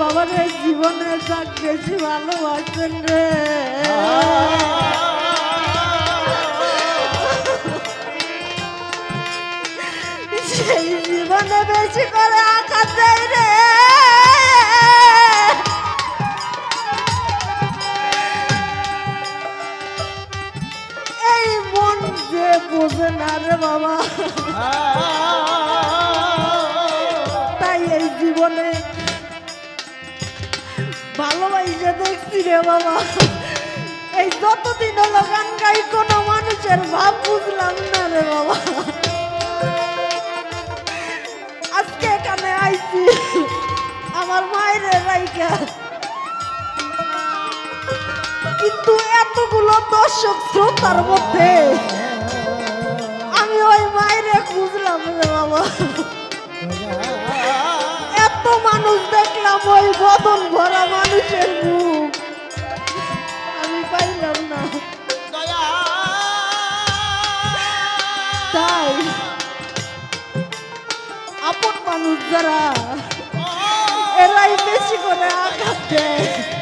বাবার জীবনে যাক, বেশি ভালোবাসেন রে। সেই জীবনে বেশি করে আঘাত রে। এই মন যে বোঝে না রে বাবা। ভালোবাসে দেখছি রে বাবা। এই যতদিন হলো গান গাই, কোনো মানুষের ভাব বুঝলাম না রে বাবা। আজকে এখানে আইছি। আমার মায়ের রাইকা কিন্তু এতগুলো দর্শক শ্রোতার মধ্যে আমি ওই মায়েরে বুঝলাম রে বাবা। মানুষ দেখলাম ওই বদন ভরা মানুষের মুখ। আমি পাইলাম না। তাই আপন মানুষ যারা, এরাই বেশি করে আঘাত দেয়।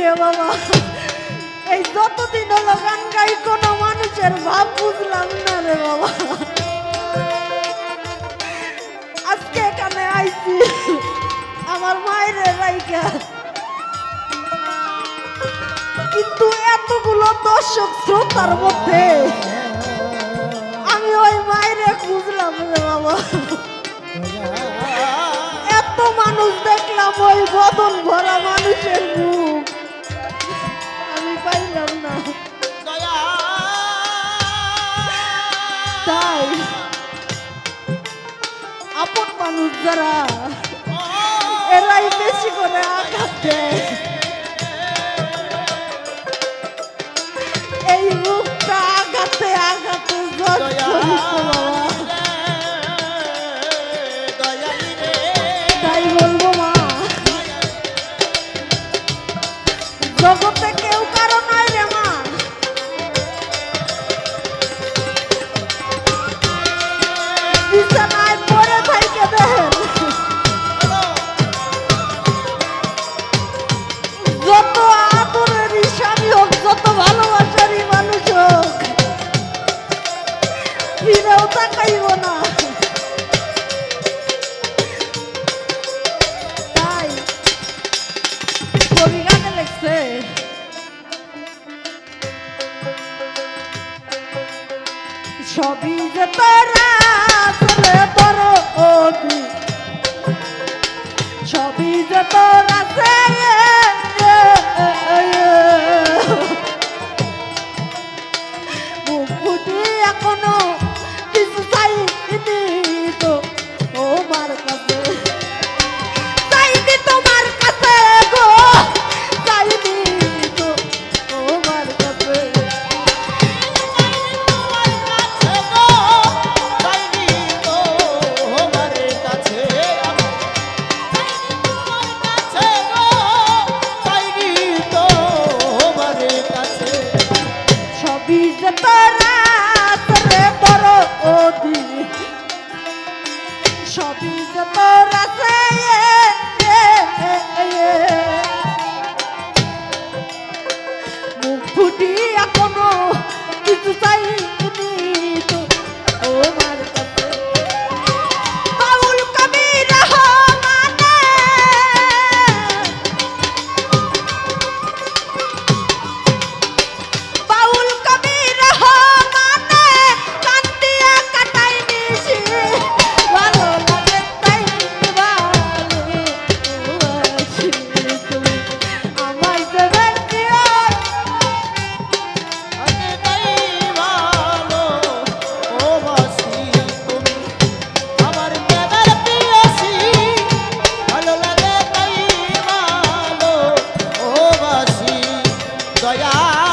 রে বাবা এই যতদিন হলো গান গাই কোনো মানুষের ভাব বুঝলাম না রে বাবা। আজকে এখানে আইছি। আমার মায়ের রাইকা কিন্তু এতগুলো দর্শক শ্রোতার মধ্যে আমি ওই মায়ের বুঝলাম রে বাবা। এত মানুষ দেখলাম ওই বদল ভরা মানুষের মুখ। তাই আপন মানুষ যারা এরাই বেশি করে আঘাত দেয়। তোরা চলে বড় অতি সবই যে তোরা ya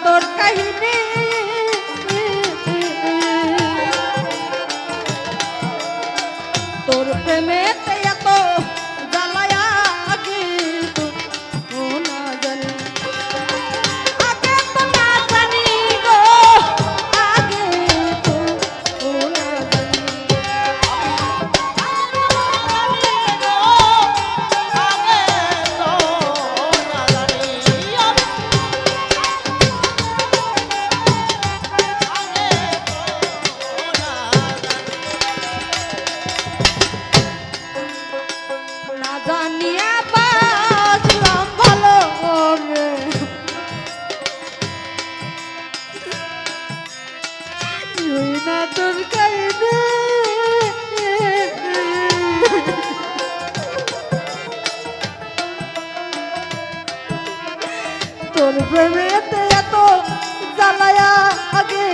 তোর কাহিনী তোর প্রেমেতে এত জ্বালায়া আগে